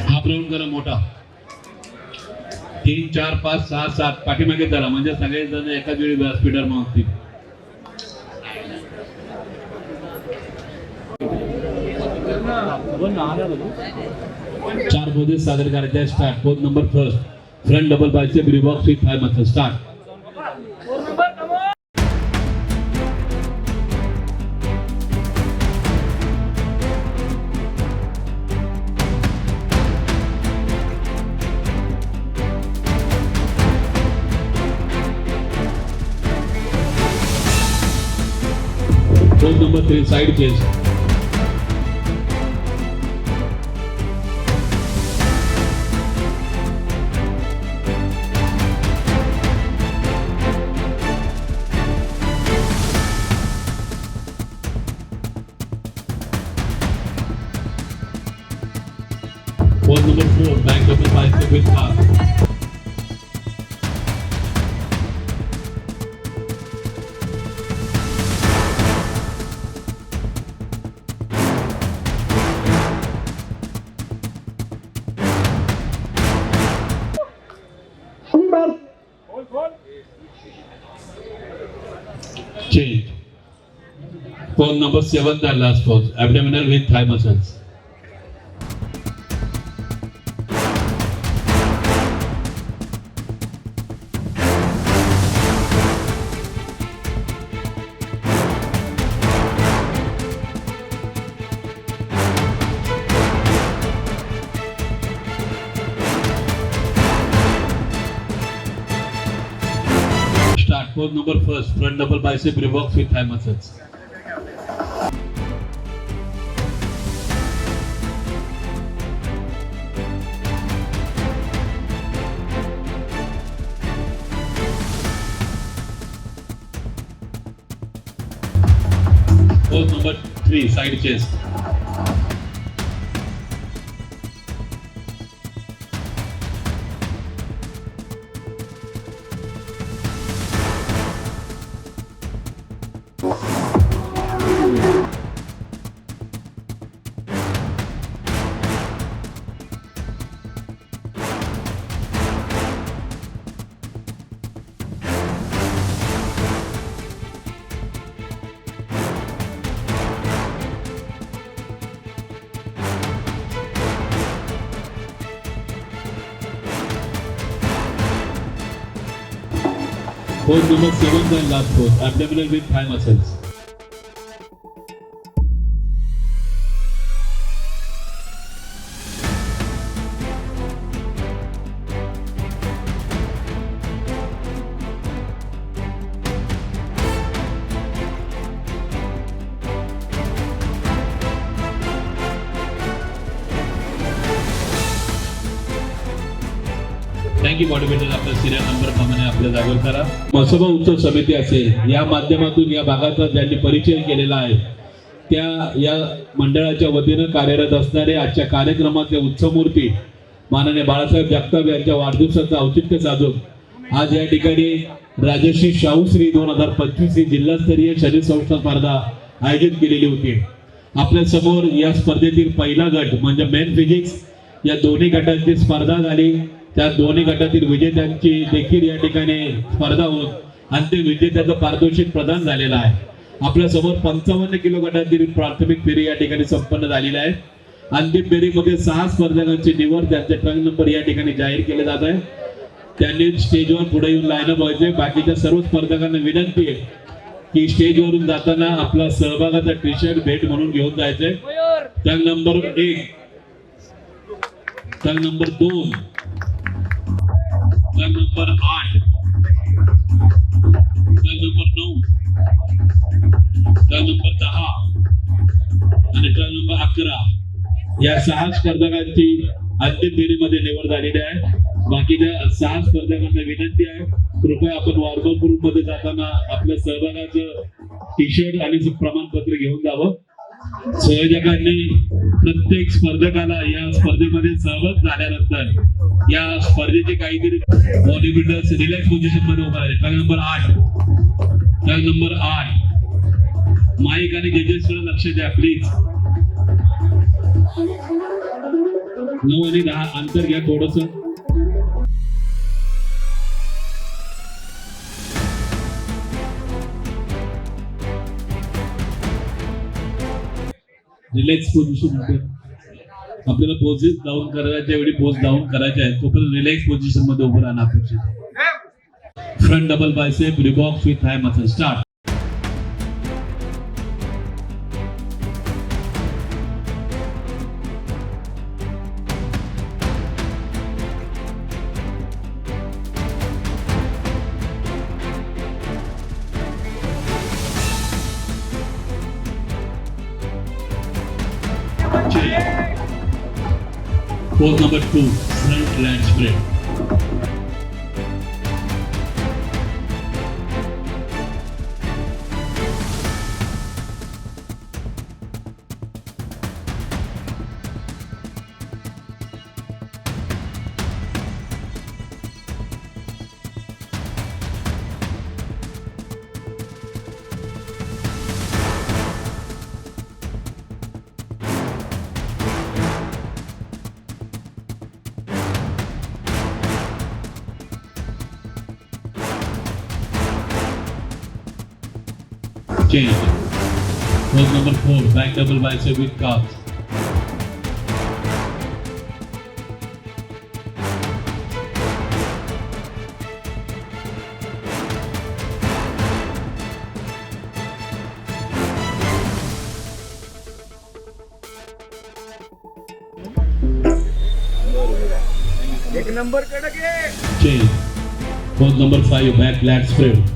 हा राऊंड करा मोठा. तीन चार पाच सहा सात. पाठीमागे करा म्हणजे सगळे जण एकाच वेळी व्यासपीठावर मागतील. चार पोझेस सादर करायचे. Start pose number first front double bicep रिबॉक्स with फाय मथ start number 3 side case. Number 4, back double bicycle with car. Number seven, the last pose, abdominal with thigh muscles. Start pose number first, front double bicep revox with thigh muscles. Pose number three, side chest. Pose number seven, and last pose, abdominal with thigh muscles. Thank you body builder serial number प्रमाणे आपल्या जागेवर करा. मसोबा उत्सव समिती असेल या माध्यमातून या भागाचा ज्यांनी परिचय केलेला आहे त्या या मंडळाच्या वतीनं कार्यरत असणारे आजच्या कार्यक्रमाचे उत्सवमूर्ती माननीय बाळासाहेब जगताप यांच्या वाढदिवसाचं औचित्य साधून आज या ठिकाणी राजश्री शाहूश्री दोन हजार पंचवीस ही जिल्हास्तरीय शरीर संस्था स्पर्धा आयोजित केलेली होती. आपल्यासमोर या स्पर्धेतील पहिला गट म्हणजे मेन फिजिक्स या दोन्ही गटांची स्पर्धा झाली. त्या दोन्ही गटातील विजेत्यांची देखील या ठिकाणी स्पर्धा होत अंतिम विजेत्याचं पारितोषिक प्रदान झालेलं आहे. आपल्यासमोर पंचावन्न किलो गटातील प्राथमिक फेरी या ठिकाणी संपन्न झालेली आहे. अंतिम फेरीमध्ये सहा स्पर्धकांची निवड त्यांचे ट्रंक नंबर या ठिकाणी जाहीर केले जात आहे. त्यांनी स्टेजवर पुढे येऊन लाईन व्हायचे. बाकीच्या सर्व स्पर्धकांना विनंती आहे की स्टेजवरून जाताना आपला सहभागाचा टी शर्ट भेट म्हणून घेऊन जायचंय ट्रंक नंबर एक. ट्रंक नंबर दोन. ट्रंक नंबर आठ ट्रंक नंबर नऊ. ट्रंक नंबर दहा आणि ट्रंक नंबर अकरा या सहा स्पर्धकांची अंतिम फेरीमध्ये निवड झालेली आहे. बाकीच्या सहा स्पर्धकांना विनंती आहे कृपया आपण वॉर्मअप ग्रुपमध्ये जाताना आपल्या सहभागाचं टी शर्ट आणि प्रमाणपत्र घेऊन जावं. संयोजकांनी प्रत्येक स्पर्धकाला या स्पर्धेमध्ये सहभाग झाल्यानंतर या स्पर्धेचे काहीतरी बॉडी बिल्डर्स रिलॅक्स पोझिशनमध्ये उभा आहे ट्रॅक नंबर आठ. ट्रॅक नंबर आठ. माईक आणि जजेसकडे लक्ष द्या प्लीज नऊ आणि दहा. अंतर घ्या थोडस. रिलॅक्स पोझिशन आपल्याला पोझेस डाऊन करायच्या वेळी पोज डाऊन करायचे आहे तोपर्यंत रिलॅक्स पोझिशनमध्ये उभं राहणं अपेक्षित front double bicep रिबॉक्स with high muscle start Pose number two, front spread. chain. Pose number 4, back double bicep with calves. Change. Pose number 5, back lat spread.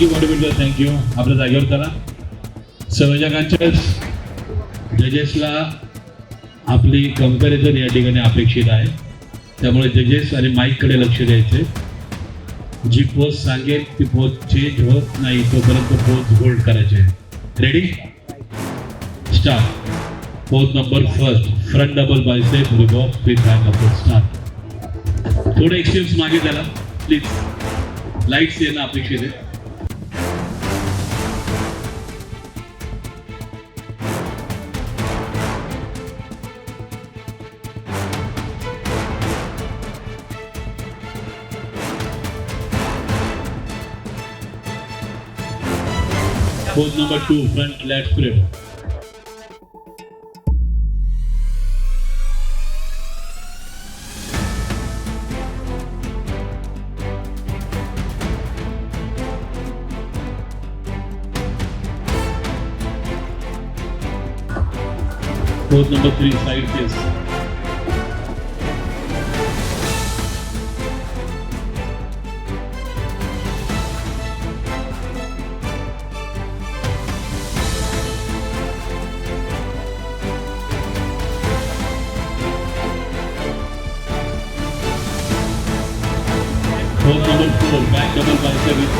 Thank you मॉडिफिटर thank you आपल्या जागेवर करा संयोजकांच्या जजेसला आपली कंपॅरिझन या ठिकाणी अपेक्षित आहे. त्यामुळे जजेस आणि माईककडे लक्ष द्यायचे. जी पोज सांगेल ती पोज चेंज होत नाही तोपर्यंत पोज होल्ड करायचे. Ready start pose number first front double bicep रिबॉक्स with back upper start थोडं एक्सपिरियन्स मागे त्याला. प्लीज लाईट्स येणं अपेक्षित आहे. Pose number two, front leg spread. Pose number three, side face. Pose number four, back double bicep with.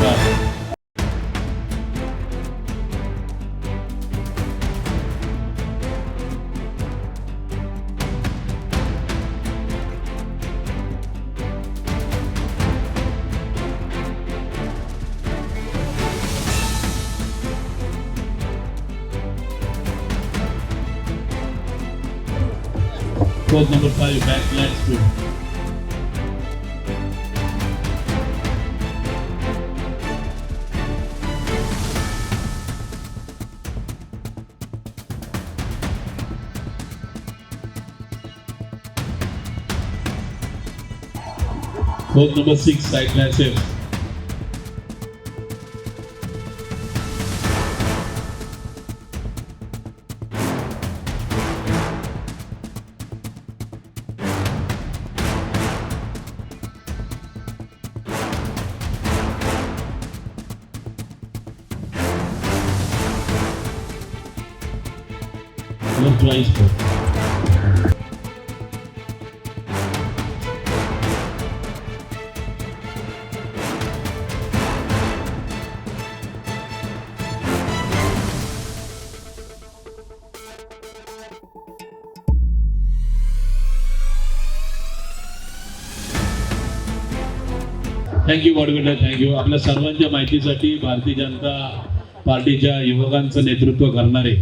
Pose number five, back leg spread. Both number six, side glass F. Thank you bodybuilder thank you आपल्या सर्वांच्या माहितीसाठी भारतीय जनता पार्टीच्या युवकांचं नेतृत्व करणारे.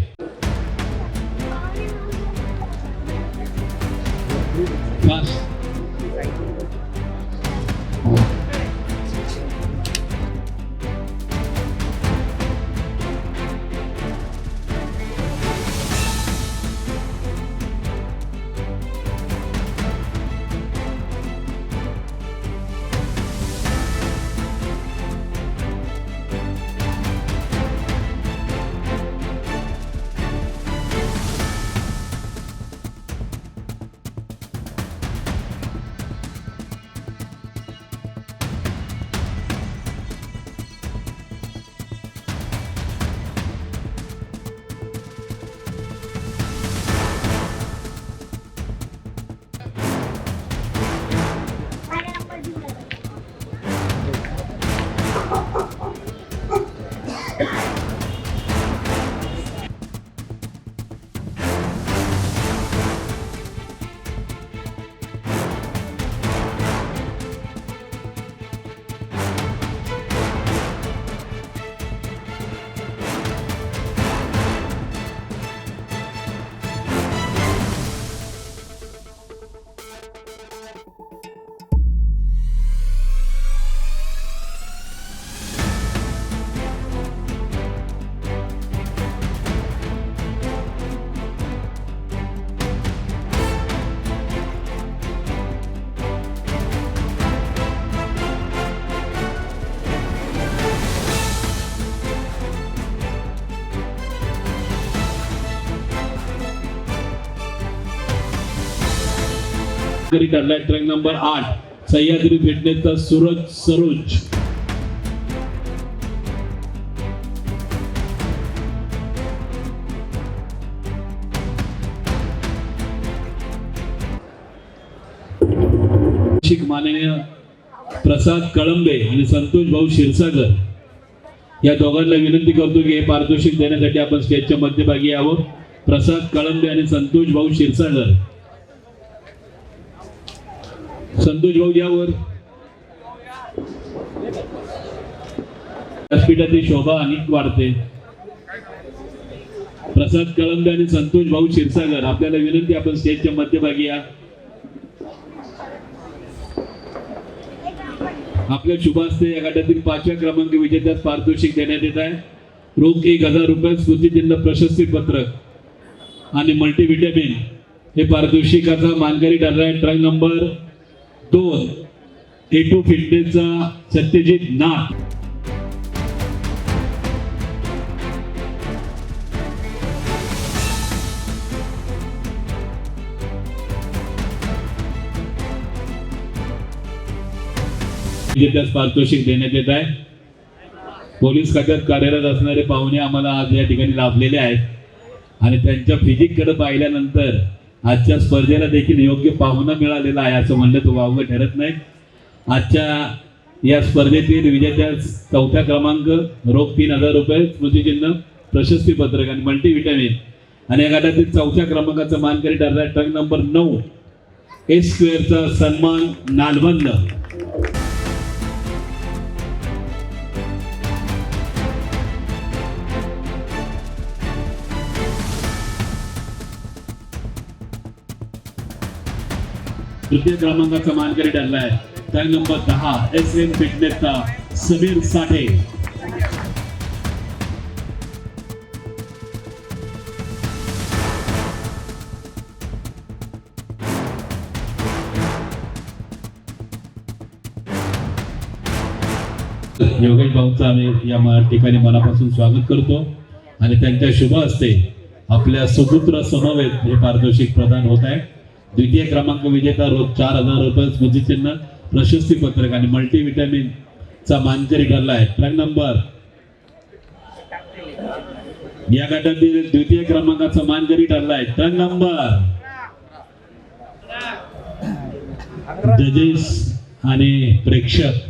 तरी ठरलाय truck number आठ सह्याद्री फिटनेसचा सूरज सरोज. माननीय प्रसाद कळंबे आणि संतोष भाऊ क्षीरसागर या दोघांना विनंती करतो की हे पारितोषिक देण्यासाठी आपण स्टेजच्या मध्यभागी यावं. प्रसाद कळंबे आणि संतोष भाऊ क्षीरसागर. संतोष भाऊ यावर. व्यासपीठाची शोभा अनेक वाढते. प्रसाद कळंबे आणि संतोष भाऊ क्षीरसागर आपल्याला विनंती आपण स्टेजच्या मध्यभागी या. आपल्या शुभास्ते या गटातील पाचव्या क्रमांक विजेत्यास पारितोषिक देण्यात येत आहे. रोख एक हजार रुपये स्मृतिचिन्ह प्रशस्ती पत्रक आणि मल्टीव्हिटॅमिन हे पारितोषिकाचा मानकरी ठरला आहे ट्रक नंबर दोन ए टू फिटनेसचा सत्यजित नाथ. विजेत्यास पारितोषिक देण्यात येत आहे. पोलीस खात्यात कार्यरत असणारे पाहुणे आम्हाला आज या ठिकाणी लाभलेले आहेत. आणि त्यांच्या फिजिककडे पाहिल्यानंतर आजच्या स्पर्धेला देखील योग्य पाहुणा मिळालेला आहे असं म्हणलं तो वावगं ठरत नाही. आजच्या या स्पर्धेतील विजेत्या चौथ्या क्रमांक रोख तीन हजार रुपये स्मृतिचिन्ह प्रशस्ती पत्रक आणि मल्टीव्हिटॅमिन. आणि या गटातील चौथ्या क्रमांकाचा मानकरी ठरला आहे ट्रक नंबर नऊ. एस स्क्वेअरचा सन्मान नालबंद तृतीय क्रमांकाचा मानकरी ठरला आहे ट्रक नंबर दहा एस एन फिटनेसचा समीर साठे. योगेश भाऊचं आम्ही या ठिकाणी मनापासून स्वागत करतो. आणि त्यांच्या शुभ असते आपल्या सुपुत्र समवेत हे पारितोषिक प्रदान होत आहे. द्वितीय क्रमांक विजेता रोज चार हजार रुपये स्मृतिचिन्ह प्रशस्ती पत्रक आणि मल्टीव्हिटॅमिनचा मानकरी ठरला आहे. ट्रॅक नंबर या गटातील द्वितीय क्रमांकाचा मानकरी ठरला आहे. ट्रॅक नंबर जजेस आणि प्रेक्षक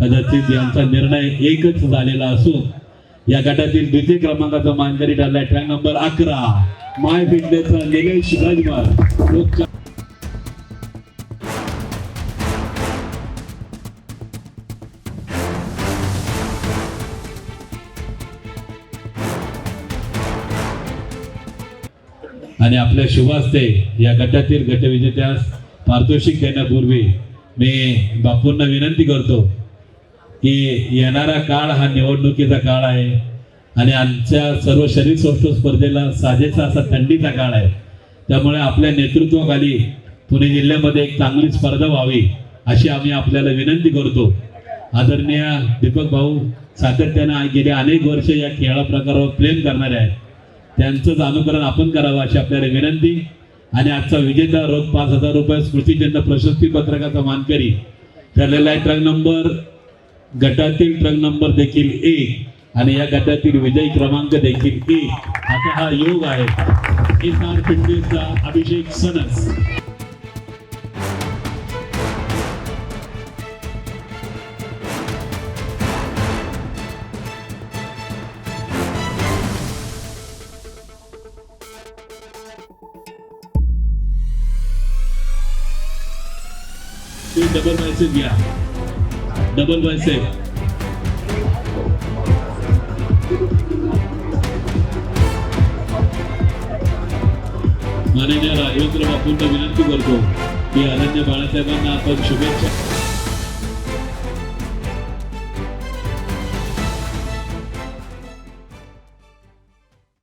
कदाचित यांचा निर्णय एकच झालेला असून या गटातील द्वितीय क्रमांकाचा मानकरी ठरलाय ट्रॅक नंबर अकरा. माय फिटनेसचा निलेश राजमार आणि आपल्या शुभास्ते या गटातील गटविजेत्यास पारितोषिक देण्यापूर्वी मी बापूंना विनंती करतो की येणारा काळ हा निवडणुकीचा काळ आहे आणि आमच्या सर्व शरीर सौष्ठव स्पर्धेला साजेसा असा थंडीचा काळ आहे. त्यामुळे आपल्या नेतृत्वाखाली पुणे जिल्ह्यामध्ये एक चांगली स्पर्धा व्हावी अशी आम्ही आपल्याला विनंती करतो. आदरणीय दीपक भाऊ सातत्याने गेले अनेक वर्ष या खेळा प्रकारावर प्रेम करणारे आहेत. त्यांचंच अनुकरण आपण करावं अशी आपल्याला विनंती. आणि आजचा विजेता रोख पाच हजार रुपये स्मृतिचिन्ह प्रशस्ती पत्रकाचा मानकरी. ठरलेला आहे ट्रक नंबर गटातील ट्रक नंबर देखील एक आणि या गटातील विजयी क्रमांक देखील एक असा हा योग आहे. एस फिटनेसचा अभिषेक सनस डबल बायसेप घ्या. डबल बायसेप मॅनेजर राजेंद्र बापूंना विनंती करतो की अनन्य बाळासाहेबांना आपण शुभेच्छा